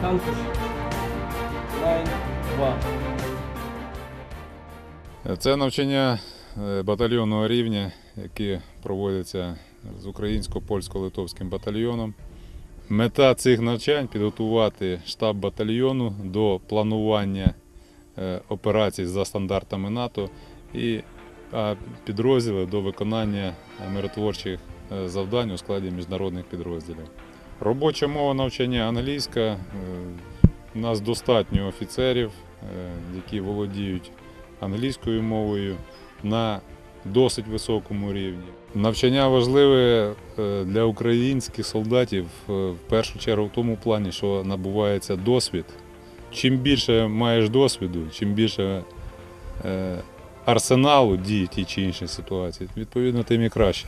Танкуш. Лайн 2. Це навчання е, батальйонного рівня, які проводяться з українсько-польсько-литовським батальйоном. Мета цих навчань підготувати штаб батальйону до планування е, операцій за стандартами НАТО і підрозділи до виконання миротворчих е, завдань у складі міжнародних підрозділів. Робоча мова навчання англійська. Е, У нас достатньо офіцерів, які володіють англійською мовою на досить високому рівні. Навчання важливе для українських солдатів е, в першу чергу в тому плані, що набувається досвід. Чим більше маєш досвіду, чим більше е, арсеналу дій в тій чи іншій ситуації, відповідно, тим і краще.